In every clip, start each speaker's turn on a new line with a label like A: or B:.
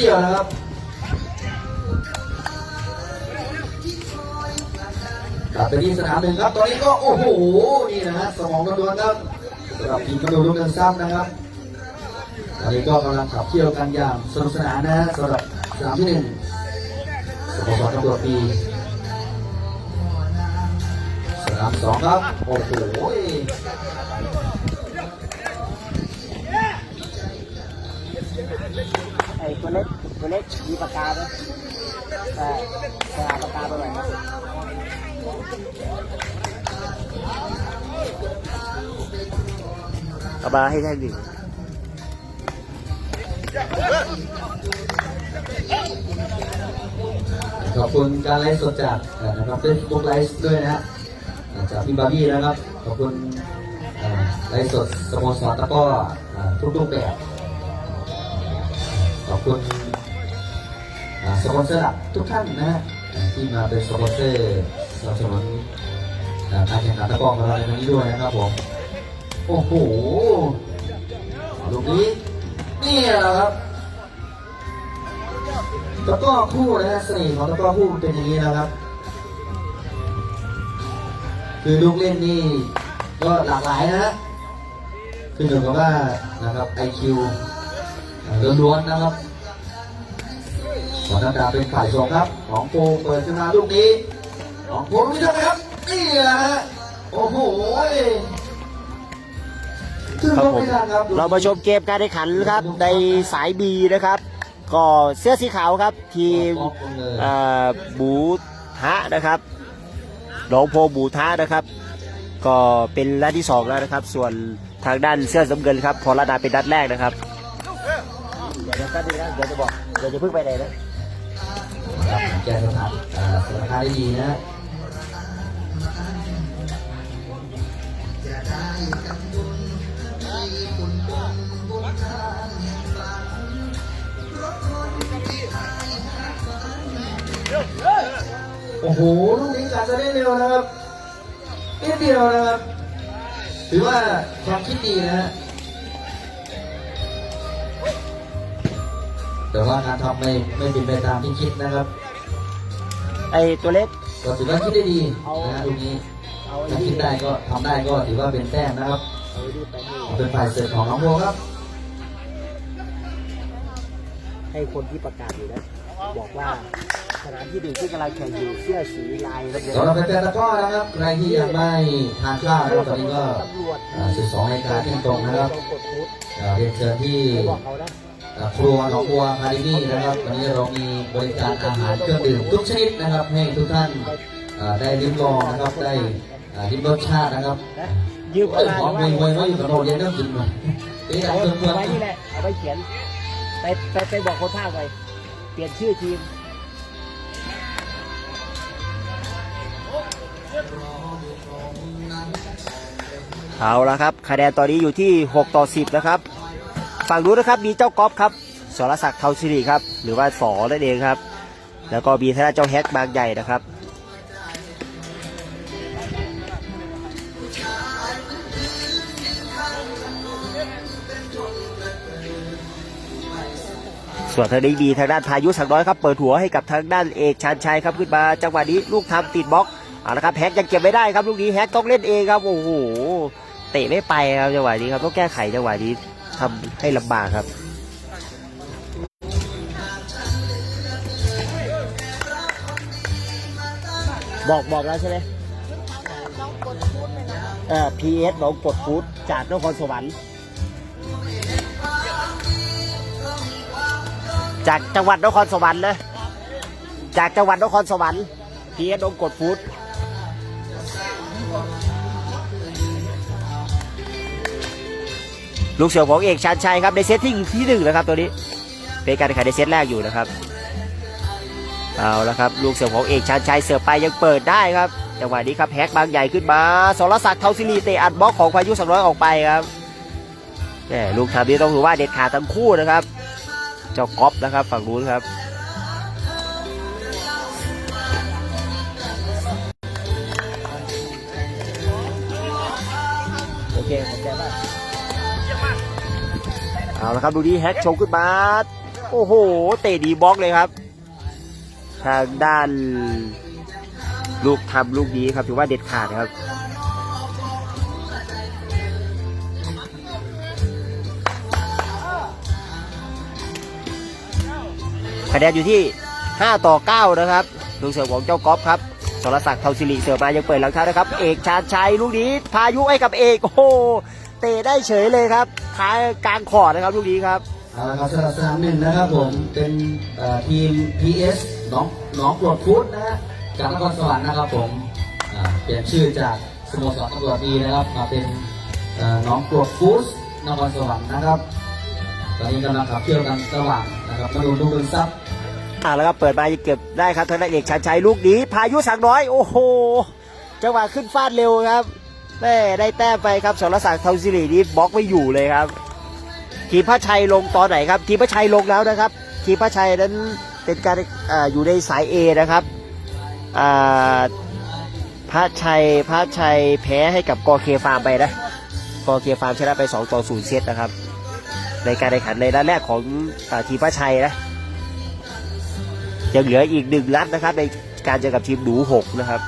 A: เดียวนะครับกลับไปที่สนามหนึ่งครับ ตอนนี้ก็โอ้โห นี่นะฮะสมองล้วนครับสำหรับทีมกระโดดลูกเดินซ้ำนะครับ ตอนนี้ก็กำลังขับเคี่ยวกันอย่างสนุกสนานนะฮะสำหรับสนามที่หนึ่งสโมสรตำรวจปีสนามสองครับ โอ้โห
B: ไอ้ตัวเล็กตัวเล็กมีปากกาไหมใช่ใช่ปากกาไปหน่อยครับเอามาให้แท่งดิ
A: ขอบคุณการไลฟ์สดจากเอ่อนะครับเฟซบุ๊กไลฟ์ด้วยนะฮะเอ่อจากพี่บาร์บี้นะครับ ขอบคุณเอ่อไลฟ์สดสโมสรตะกร้อเอ่อทุกรูปแบบขอบ คุณสปอนเซอร์หลักทุกท่านนะฮะที่มาเป็นสปอนเซอร์สนับสนุนการแข่งขันตะกร้อของเราในวันนี้ด้วยนะครับผมโอ้โหลูกนี้นี่แหละครับตะกร้อคู่นะฮะเสน่ห์ของตะกร้อคู่เป็นอย่างนี้นะครับ คือลูกเล่นนี่ก็หลากหลายนะฮะคือเหมือนกับว่านะครับ IQ ล้วนๆนะครับ สอนดาเป็นฝ่ายส่งครับของโปเปิดขึ้นมาลูกนี้ของโปลูกนี้ทำไมครับนี่แหละฮะโอ้โหขึ้น
B: ครับ
A: รถ
B: ผม
A: ไม่ทันครับ
B: เรามาชมเกมการแข่งขันครับในสายบีนะครับ ก็เสื้อสีขาวครับ ทีม
A: ออกเลย
B: เอ่อบูทะนะครับหนองโพบูทะนะครับ ก็เป็นนัดที่สองแล้วนะครับ ส่วนทางด้านเสื้อสำเงินครับพอระดาเป็นนัดแรกนะครับเดี๋ยวจะดีนะเดี๋ยวจะบอกเดี๋ยวจะเพิ่งไปไหนนะ
A: ครับแก้สถานอ่าสถานการณ์ได้ดีนะโอ้โหลูกนี้การจะได้เร็วนะครับนิดเดียวนะครับ ถือว่าความคิดดีนะฮะแต่ว่าการทำไม่ไม่เป็นไปตามที่คิดนะครับ
B: ไอตัวเล็ก
A: ก็ถือว่าคิดได้ดี
B: เอา
A: นะฮะลูกนี้
B: เอาไอ้
A: ถ้าคิ
B: นี่
A: ดได้ก็ทำได้ก็ถือว่าเป็นแต้มนะครับ
B: เอาไอ้นี่ไปให้
A: เป็นฝ่ายเสิร์ฟของน้องโบครับ
B: ให้คนที่ประกาศอยู่นะบอกว่าสนามที่หนึ่งที่กำลังแข่งอยู่เสื้อสีลายครับเดี๋ยว
A: สำหรับแฟนๆตะกร้อนะครับใครที่ยังไม่ทานข้าวนะครับตอนนี้ก็
B: ตำรวจ
A: อ่า12นาฬิกาเที่ยงตรงนะครับ
B: กดพุทธ
A: อ่าเรียนเชิญที่
B: ไปบอกเขานะ
A: อ่าครัวหนองบัวคาเดมี่นะครับ วันนี้เรามีบริการอาหารเครื่องดื่มทุกชนิดนะครับ ให้ทุกท่านอ่าได้ลิ้มลองนะครับได้อ่าลิ้มรสชาตินะครับ
B: นะยืม
A: เอ้ย
B: มา
A: หอมมวยๆไม่อยู่กับโรงเรียนต้องกินมาเอ๊ะ
B: เอา
A: เพื่อนเพื่อน
B: ไว้นี่แหละเอาไปเขียนไปไปไปบอกคนภาคไปเปลี่ยนชื่อทีมเอาละครับคะแนนตอนนี้อยู่ที่ 6 ต่อ 10 นะครับ ฝั่งนู้นนะครับมีเจ้าก๊อฟครับสรศักดิ์เทาสิริครับ หรือว่าสอนั่นเองครับ แล้วก็มีทางด้านเจ้าแฮกบางใหญ่นะครับส่วนทางนี้มีทางด้านพายุสักน้อยครับ เปิดหัวให้กับทางด้านเอกชานชัยครับขึ้นมาจังหวะนี้ลูกทำติดบล็อกเอาละครับแฮกยังเก็บไม่ได้ครับลูกนี้แฮกต้องเล่นเองครับโอ้โหเตะไม่ไปครับจังหวะนี้ครับต้องแก้ไขจังหวะนี้ ทำให้ลำบากครับบอกบอกแล้วใช่ไหมเอ่อ PS น้องกดฟูดจากนครสวรรค์ จากจังหวัดนครสวรรค์นะจากจังหวัดนครสวรรค์พีเอสองกดฟูด ลูกเสือของเอกชานชัยครับในเซตที่ที่หนึ่งนะครับตัวนี้ เป็นการแข่งขันในเซตแรกอยู่นะครับเอาละครับลูกเสือของเอกชานชัยเสือไปยังเปิดได้ครับจังหวะนี้ครับแฮกบางใหญ่ขึ้นมาสรศักดิ์เทาศิริเตะอัดบล็อกของพายุสังร้อยออกไปครับแหมลูกทำนี้ต้องถือว่าเด็ดขาดทั้งคู่นะครับเจ้าก๊อฟนะครับฝั่งนู้นครับโอเค เอาละครับดูดีแฮกโชว์ขึ้นมาโอ้โห เตะดีบล็อกเลยครับ ทางด้านลูกทำลูกนี้ครับถือว่าเด็ดขาดครับคะแนนอยู่ที่ 5 ต่อ 9 นะครับ ลูกเสือของเจ้าก๊อฟครับสรศักดิ์เทาสิริเสือมายังเปิดหลังเท้านะครับ เอกชาญชัยลูกนี้พายุให้กับเอกโอ้เตะได้เฉยเลยครับ ท้ายกลางขอดนะครับลูกนี้ครับ
A: เอาละครับสำหรับสนามหนึ่งนะครับผมเป็นเอ่อทีม PS น้องน้องปลดฟุตนะฮะจากนครสวรรค์นะครับผมอ่าเปลี่ยนชื่อจากสโมสรตำรวจดีนะครับมาเป็นเอ่อน้องปลดฟุตนครสวรรค์นะครับ ตอนนี้กำลังขับเคี่ยวกันระหว่างนะครับมาดูลูกเดินซับ
B: อ่าแล้วก็เปิดมาเก็บได้ครับทางด้านเอกชันชัยลูกนี้ พายุสังน้อย โอ้โห จังหวะขึ้นฟาดเร็วครับ แม่ได้แต้มไปครับสรศักดิ์เทาสิรินี่บล็อกไม่อยู่เลยครับ ทีพระชัยลงตอนไหนครับ ทีพระชัยลงแล้วนะครับ ทีพระชัยนั้นเป็นการออยู่ในสาย A นะครับพระชัยพระชัยแพ้ให้กับกอเคฟาร์มไปนะกอเคฟาร์มชนะไป 2 ต่อ 0 เซตนะครับ ในการแข่งขันในนัดแรกของอทีพระชัยนะยังเหลืออีกหนึ่งนัดนะครับในการเจอกับทีมหนูหกนะครับ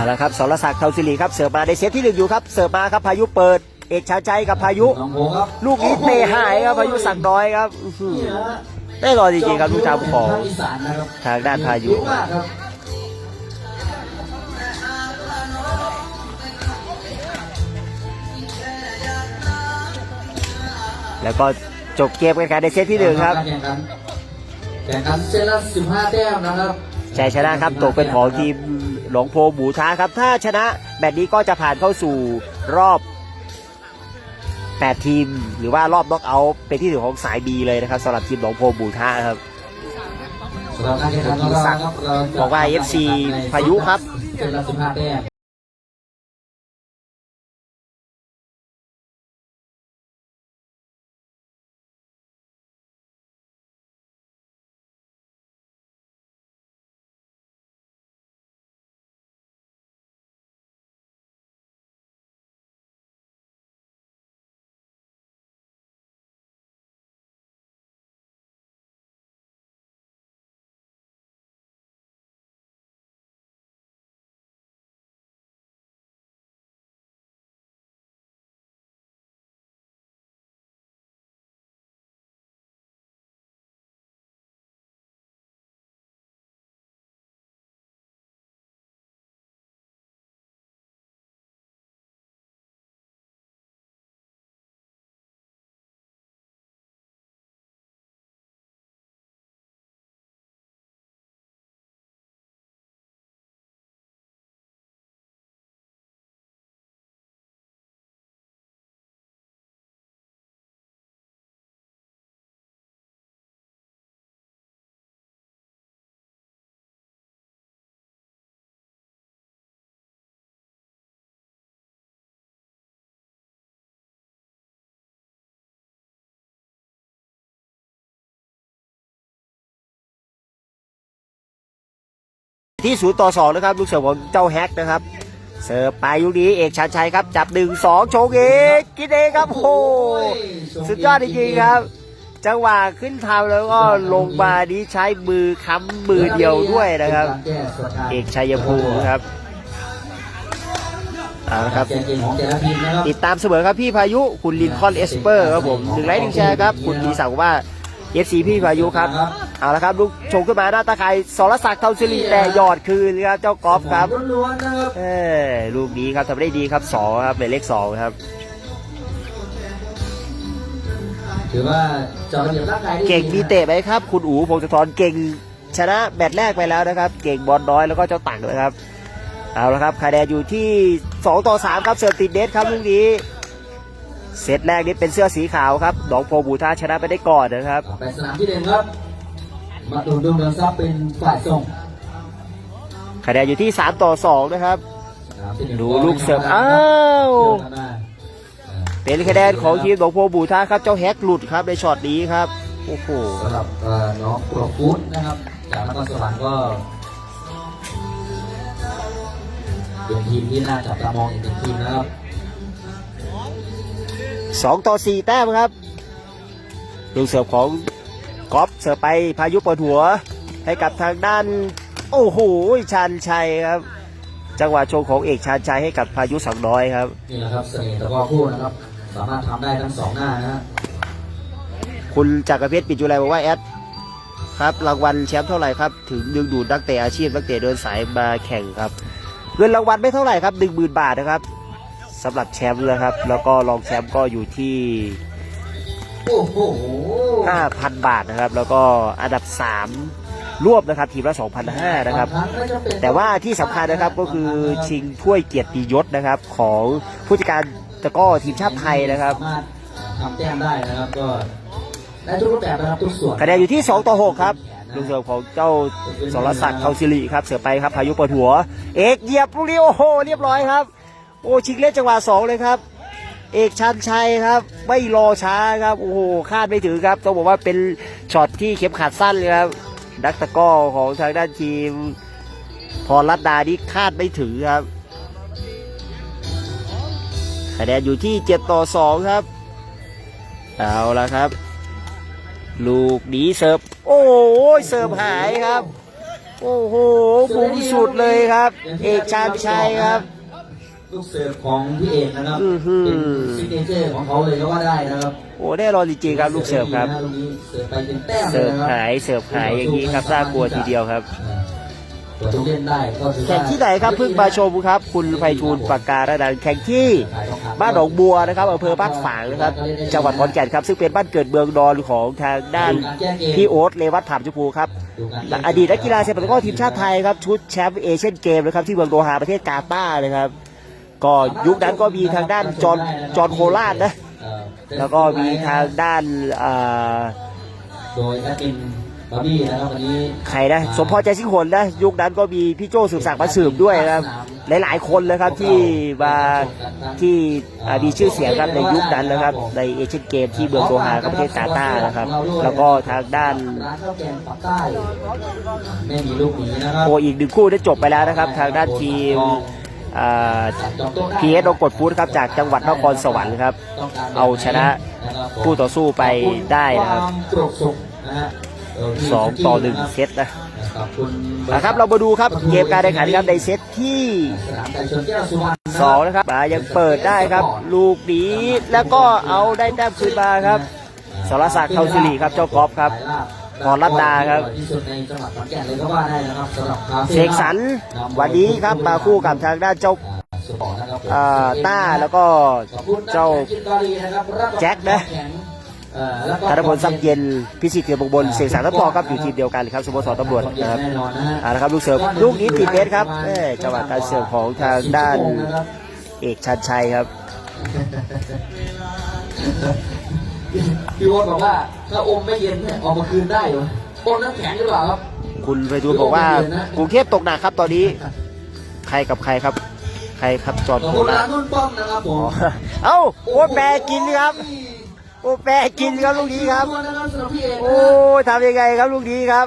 B: เอาละครับสรศักดิ์เทาสิริครับเสิร์ฟมาในเซตที่หนึ่งอยู่ครับเสิร์ฟมาครับพายุเปิด เอกชาญใจกับพายุ
A: น้องโบครับ
B: ลูกนี้เตะหายครับพายุสั่งน้อยครับอื้อหือ
A: นี่นะฮะ
B: แน่นอนจริงๆครับลูกทำของ
A: ภาคอีสานนะครับ
B: ทางด้านพายุ
A: เก่งมากครับ
B: แล้วก็จบเกมกันการในเซตที่หนึ่งครับ
A: แข่งขันแข่งขันเซตละ15แต้มนะครับ
B: ชัยชนะครับตกเป็นของทีม หลวงโพหมูท้าครับ ถ้าชนะแมตช์นี้ก็จะผ่านเข้าสู่รอบ 8 ทีม หรือว่ารอบน็อกเอาท์เป็นที่หนึ่งของสาย B เลยนะครับสำหรับทีมหลวงโพหมูท้าครับ
A: สำหรับการแข่งขันของเราครับเราจะ
B: บอกว่า FC พายุครับ
A: เซตละ15แต้ม
B: ที่ศูนย์ต่อสองนะครับลูกเสือของเจ้าแฮกนะครับเสิร์ฟไปลูกนี้เอกชันชัยครับ จับหนึ่งสองโชว์เอกกินเองครับโอ้โหสุดยอดจริงๆครับ จังหวะขึ้นทำแล้วก็ลงมานี้ใช้มือค้ำมือเดียวด้วยนะครับ เอกชัยภูมิครับเอาละครับ
A: เก่งๆของแต่ละทีมนะครับ
B: ติดตามเสมอครับพี่พายุคุณลินคอล์นเอสเปอร์ครับผมหนึ่งไลค์หนึ่งแชร์ครับ คุณมีสั่งว่าเอฟซีพี่พายุครับ เอาละครับลูกชงขึ้นมาหน้าตาไข่สรศักดิ์เทาสิริแต่หยอดคืนครับเจ้ากอล์ฟครับ
A: ล้วนๆนะครับ
B: เออลูกนี้ครับทำได้ดีครับสองครับหมายเลขสองครับ
A: ถือว่าเจอระเบียบร่างกายได้ดี
B: เก่งมีเตะไหมครับ คุณอู๋พงศธรเก่งชนะแมตช์แรกไปแล้วนะครับ เก่งบอลน้อยแล้วก็เจ้าตังนะครับเอาละครับคะแนนอยู่ที่ 2 ต่อ 3 ครับเสิร์ฟติดเน็ตครับลูกนี้เซตแรกนี้เป็นเสื้อสีขาวครับหนองโพบูท่าชนะไปได้ก่อนนะครับ
A: ไปสนามที่เด่นครับ มาดูดวงเดินซับเป็นฝ่ายส่ง
B: คะแนนอยู่ที่ 3 ต่อ 2 นะครับ
A: สนามที่หนึ่ง
B: ดูลูกเสิร์ฟอ้าว
A: เสิร์ฟมาอ่า
B: เป็นคะแนนของทีมหนองโพบูท่าครับเจ้าแฮกหลุดครับในช็อตนี้ครับโอ้โห
A: สำหรับเอ่อน้องโปรฟูดนะครับจากนครสวรรค์ก็เป็นทีมที่น่าจับตามองอีกหนึ่งทีมนะครับ
B: สองต่อสี่แต้มครับลูกเสิร์ฟของ ก๊อฟเสิร์ฟไปพายุเปิดหัว ให้กับทางด้าน โอ้โหชันชัยครับ จังหวะโชว์ของเอกชันชัยให้กับพายุสังน้อยครับ
A: นี่แหละครับเสน่ห์ตะกร้อคู่นะครับ สามารถทำได้ทั้งสองหน้านะฮะ
B: คุณจักรเพชรปิดจุไรบอกว่าแอดครับรางวัลแชมป์เท่าไหร่ครับถึงดึงดูดนักเตะอาชีพนักเตะเดินสายมาแข่งครับเงินรางวัลไม่เท่าไหร่ครับหนึ่งหมื่นบาทนะครับสำหรับแชมป์นะครับ แล้วก็รองแชมป์ก็อยู่ที่
A: โอ้โห
B: 5,000 บาทนะครับ แล้วก็อันดับ 3 รวบนะครับ ทีมละ2,500นะครับา
A: งครั้งก็จะเป็น
B: แต่ว่าที่สำคัญนะครับก็คือชิงถ้วยเกียรติยศนะครับ ของผู้จัดการตะกร้อทีมชาติไทยนะครับ
A: สามารถทำแต้มได้นะครับก็ได้ทุกรูปแบบนะครับทุกส่วน
B: คะแนนอยู่ที่ 2 ต่อ 6 ครับลูกเสิร์ฟของเจ้าสรศักดิ์เขาสิริครับ เสือไปครับพายุเปิดหัว เอกเหยียบลูกนี้โอ้โหเรียบร้อยครับ โอ้ชิงเล่นจังหวะ2เลยครับ เอกชันชัยครับ ไม่รอช้าครับ โอ้โหคาดไม่ถึงครับ ต้องบอกว่าเป็นช็อตที่เข็มขัดสั้นเลยครับนักตะก้อของทางด้านทีม พรรัตดานี่คาดไม่ถึงครับคะแนนอยู่ที่ 7 ต่อ 2 ครับ เอาละครับ ลูกหนีเสิร์ฟ โอ้โห เสิร์ฟหายครับ โอ้โหบุงสุดเลยครับ เอกชาญชัยครับ
A: ลูกเสิร์ฟของพี่เอกนะครับ
B: อื้อหือ
A: เป็นซิกเนเจอร์ของเขาเลยก็ว่าได้นะครับ
B: โอ้แน่นอนจริงๆครับลูกเสิร์ฟครับ
A: ลูกนี้เสิร์ฟไปเป็นแต้มเล
B: เสิ
A: ย
B: ร์ฟ
A: นะครับ
B: หายเสิร์ฟหายอย่างนี้ครับน่ากลัวทีเดียวครับ
A: เปิดทุกเล่นได้ก็ถือว่า
B: แข่งที่ไหนครับเพิ่งมาชมครับ คุณไพฑูรย์ปากการดันแข่งที่บ้านหนองบัวนะครับอำเภอบ้านฝางนะครับ จังหวัดขอนแก่นครับซึ่งเป็นบ้านเกิดเมืองนอนของทางด้านพี่โอ๊ตเลวัตถามชมพูครับอดีตนักกีฬาเซปัตะกร้อทีมชาติไทยครับชุดแชมป์เอเชียนเกมนะครับที่เมืองโดฮาประเทศกาตาร์นะครับ ก็ยุคนั้นก็มีทางด้านจอห์นจอห์นโคราชนะ
A: เอ่อ
B: แล้วก็มีทางด้านอ่า
A: โดยแอดมินบาร์บี้นะครับวันนี้
B: ใครนะสมพรใจสิงหนนะยุคนั้นก็มีพี่โจสืบศักดิ์มาสืบด้วยนะครับหลาย ๆ คนเลยครับที่มาที่อ่ามีชื่อเสียงครับในยุคนั้นนะครับ ในเอเชียนเกมที่เมืองโดฮาครับประเทศกาตาร์นะครับ แล้วก็ทางด้าน
A: ร้านข้าวแกงปักใต้ไม่มีลูกหนีนะครับ
B: โออีกหนึ่งคู่ได้จบไปแล้วนะครับ ทางด้านทีม พีเอสโอกดฟูดครับจากจังหวัดนครสวรรค์ครับ เอาชนะคู่ต่อสู้ไปได้นะครับ
A: ส
B: องต่อหนึ่งเซตนะ
A: ขอบคุณ
B: นะครับเรามาดูครับเกมการแข่งขันครับในเซตที่
A: สนะ
B: สองนะครับมายังเปิดได้ครับ ลูกนีแล้วก็เอาได้แต้มคืนมาครับสารศักดิ์เขาสิริครับเจ้ากอล์ฟครับ พรรัตดาครับ
A: ที่สุดในจังหวัดขอนแก่นเลยก็ว่าได้นะครับสำหรับคาฟ่
B: เสกสรรวันนี้ครับมาคู่กับทางด้านเจ้า
A: สปอร์ตนะครับผม
B: อ่าต้าแล้วก็
A: ขอบคุณ
B: เจ้า
A: กินกอรีนะครับรับ
B: แจ็คนะ
A: แข็งเอ่อแล้วก็
B: ธนพลซับเย็นพิสิทธิ์เกียรติบงบนเสกสรรทัพพอครับอยู่ทีมเดียวกันครับสโมสรตำรวจนะครับ
A: แน่นอนนะฮะ
B: เอาละครับลูกเสิร์ฟลูกนี้ติดเบสครับเอ้ยจังหวะการเสิร์ฟของทางด้านเอกชันชัยครับ
A: พี่วอนบอกว่าถ้าอมไม่เย็นเนี่ยออกมาคืนได้เหรออมน้ำแข็งหรือเปล่าครับ
B: คุณไปดูลย์บอกว่ากรุงเทพตกหนักครับตอนนี้ ใครกับใครครับ ใครครับจอห์น
A: ขอบ
B: โค
A: คุณ
B: รา
A: ร้า
B: ช
A: นนุ่นป้อมนะครับผม
B: เอ้าโอ้แปรกินครับ โอ้แปรกินครับลูกนี้ครับ
A: นะครับสำหรับพี่เอกนะ
B: โอ้ยทำยังไงครับลูกนี้ครับ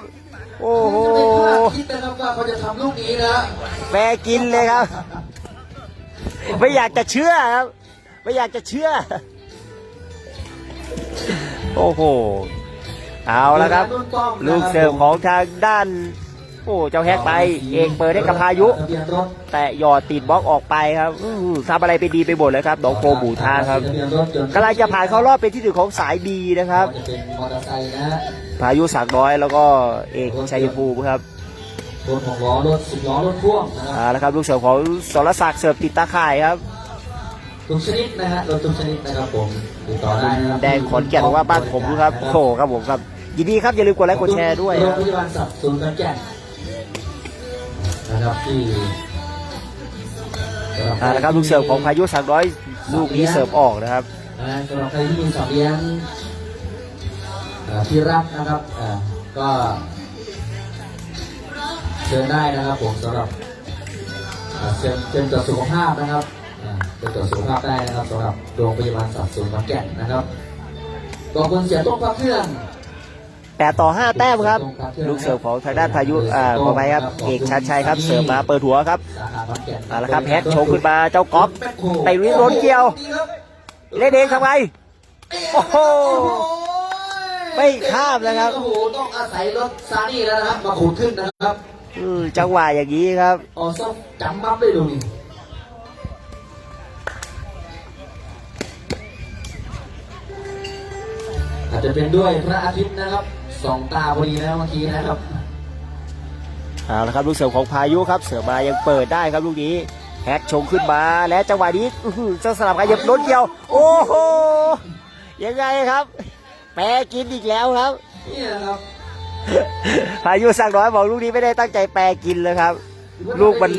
B: โอ้โห
A: ไม่คาดคิดนะครับว่าเขาจะทำลูกนี้นะ
B: แปรกินเลยครับ ไม่อยากจะเชื่อครับ ไม่อยากจะเชื่อ โอ้โห เอาแล้วครับ
A: นุ่นป้อมนะครับ
B: ลูกเสิร์ฟของทางด้าน โอ้เจ้าแฮกไป เอกเปิดให้กับพายุ
A: ทะเบียนรถ
B: แต่หยอดติดบล็อกออกไปครับอื้อหือทำอะไรไปดีไปหมดเลยครับน้องโคบูทาครับ
A: ทะเบียนรถยนต์
B: กำลังจะผ่านเข้ารอบเป็นที่หนึ่งของสายบีนะครับ
A: จะเป็นมอเตอร์ไซค์นะฮะ
B: พายุสักน้อยแล้วก็เอกชัยภูมิครับ
A: รถหกล้อรถสิบล้อรถพ่วงนะค
B: อ่า
A: รับ
B: แล้วครับลูกเสิร์ฟของสรศักดิ์เสิร์ฟติดตาข่ายครับ
A: ทุกชนิดนะฮะรถทุกชนิดนะครับผมติดต่อได้นะครับ
B: แดงขอนแก่นบอกว่าบ้านผมครับโอ้โหครับผมครับ ยินดีครับอย่าลืมกดไลค์กดแชร์ด้วย
A: โร
B: ค
A: ง
B: รับ
A: พยาบาลสัตว์ศูนย์ขอนแก่นนะครับที่
B: อ่าแล้วครับลูกเสิร์ฟของพายุสักน้อยลูกนี้เสิร์ฟออกนะครับ
A: นะฮะสำหรับใครที่มีสัตว์เลี้ยงเอ่อที่รักนะครับอ่าก็เชิญได้นะครับผมสำหรับอ่าเชิญเชิญตรวจสุขภาพนะครับ อ่าเชิญตรวจสุขภาพได้นะครับสำหรับโรงพยาบาลสัตว์ศูนย์ขอนแก่นนะครับขอบคุณเสียต้นพระเครื่อง
B: แปดต่อห้าแต้มครับ ลูกเสิร์ฟของทางด้านพายุอ่าขอไปครับเอกชัดชัยครับเสิร์ฟมาเปิดหัวครับ
A: สาขาขอนแก่น
B: เอาละครับแฮกโชว์ขึ้นมาเจ้าก๊อฟไปลุยโดนเกี่ยว เล่นเองทำไมโอ้โหไม่ข้ามนะครับ
A: โอ้โหต้องอาศัยรถซานี่แล้วนะครับมาขูดขึ้นนะครับ
B: อืมจังหวะอย่างนี้ครับ
A: ออซอฟจำปั๊บเลยดูนี่ จจะเป็นด้วยพระอาทิตย์นะครับสองตาพอดีนะเมื่อกี้นะครับ
B: เอาละครับลูกเสิร์ฟของพายุครับเสิร์ฟมายังเปิดได้ครับลูกนี้แฮกชงขึ้นมาและจังหวะนี้อื้อหือเจ้าสลับกันยังโดนเกี่ยว โอ้โหยังไงครับแปรกินอีกแล้วครับ
A: นี่นะครับ
B: พายุสั่งน้อยบอกลูกนี้ไม่ได้ตั้งใจแปรกินเลยครับ ลูกมัน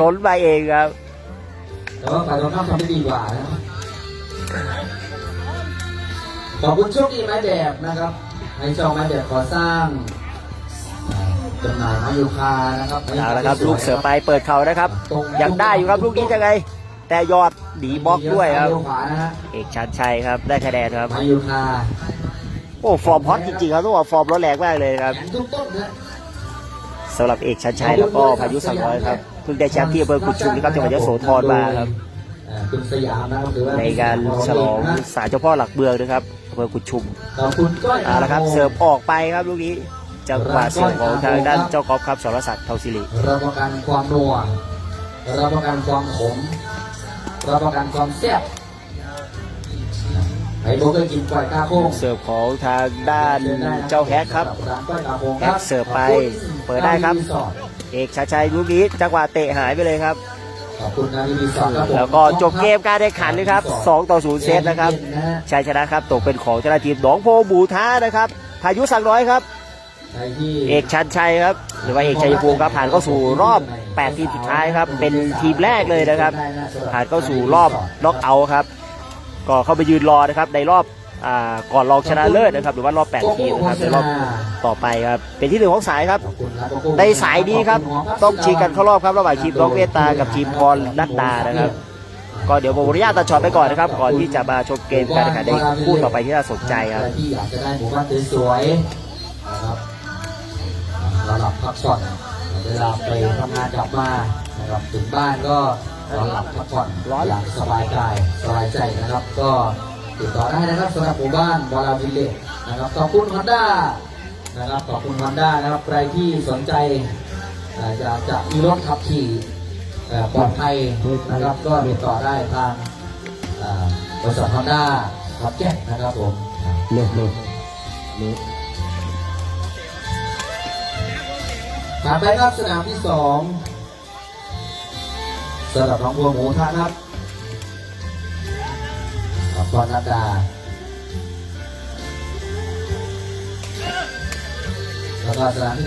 B: ล้นมาเองครับ
A: แต่ว่าฝ่ายตรงข้ามทำได้ดีกว่านะครับ ขอบคุณโชคดีไม้แบบนะครับให้ช่องไม้แบบก่อสร้างอ่าจำหน่ายไม้ยูคานะครับ
B: เอาละครับลูกเสิร์ฟไปเปิดเข่านะครับ ยังได้อยู่ครับลูกนี้ยังไง แต่ยอดหนีบล็อกด้วยครับ
A: เลี้ขวานะฮะ
B: เอกชันชัยครับได้คะแนนครับ
A: ไม้ยูคา
B: โอ้ฟอร์มฮอตจริงๆครับต้องบอกฟอร์มร้อนแรงมากเลยครับ
A: แข็งทุกต้นนะ
B: สำหรับเอกชันชัยแล้วก็พายุสังร้อยครับเพิ่งได้แชมป์ที่อำเภอกุดชุมนะครับจังหวัดยโสธรมาครับ
A: อ่าคุณสยามนะครับหรือว่า
B: ในการฉลองศาลเจ้าพ่อหลักเมืองนะครับอำเภอกุดชุม
A: ขอบคุณก้อย
B: เอาละครับเสิร์ฟออกไปครับลูกนี้จังหวะเสิร์ฟของทางด้านเจ้ากอล์ฟครับสรศักดิ์เทาสิริ
A: รับประกันความนัวรับประกันความขมรับประกันความแซ่บไอ้โบเคยกินก้อยกาโค้ง
B: เสิร์ฟของทางด้านเจ้าแฮกครับ
A: ร้านก้อยกาโค้ง
B: แฮกเสิร์ฟไป เปิดได้ครับ เอกชันชัยลูกนี้จังหวะเตะหายไปเลยครับ
A: ขอบคุณนะที่มีสอนครับผม
B: แล้วก็จบเกมการแข่งขันนะครับ 2 ต่อ 0 เซตนะครับ
A: เย็ๆนะฮะ
B: ชัยชนะครับตกเป็นของเจ้าหน้าทีมหนองโพบูท้านะครับพายุสังน้อยครับ
A: ใครที่
B: เอกชันชัยครับ หรือว่าเอกชัยภูมิครับผ่านเข้าสู่รอบ 8 ทีมสุดท้ายครับ เป็นทีมแรกเลยนะครับ ผ่านเข้าสู่รอบน็อกเอาท์ครับ ก็เข้าไปยืนรอนะครับในรอบอ่า ก่อนรองชนะเลิศนะครับ หรือว่ารอบ8ทีมนะครับในรอบต่อไปครับเป็นที่หนึ่งของสายครับ
A: ขอบคุณครับ
B: ในสายนี้ครับต้องชิงกันเข้ารอบครับระหว่างทีมน้องเวตากับทีมพรนัดดานะครับก็เดี๋ยวผมอนุญาตตัดช็อตไปก่อนนะครับ ก่อนที่จะมาชมเกมการแข่งขันในคู่ต่อไปที่น่าสนใจครับ
A: ใครที่อยากจะได้หมู่บ้านสวยๆนะครับเราหลับพักผ่อนเวลาไปทำงานกลับมานะครับถึงบ้านก็นอนหลับพักผ่อนอย่างสบายกายสบายใจนะครับ ก็ ติดต่อได้นะครับสำหรับหมู่บ้านบอลาวิลเลจนะครับขอบคุณฮอนด้านะครับขอบคุณฮอนด้านะครับใครที่สนใจอยากจะมีรถขับขี่ปลอดภัยนะครับก็ติดต่อได้ทางบริษัทฮอนด้าขับแจ้งนะครับผม
B: เลิกเลิกเลิก
A: ผ่านไปครับสนามที่สองสำหรับน้องบัวหมูท่าครับ พรนัดดาแล้วก็สนามที่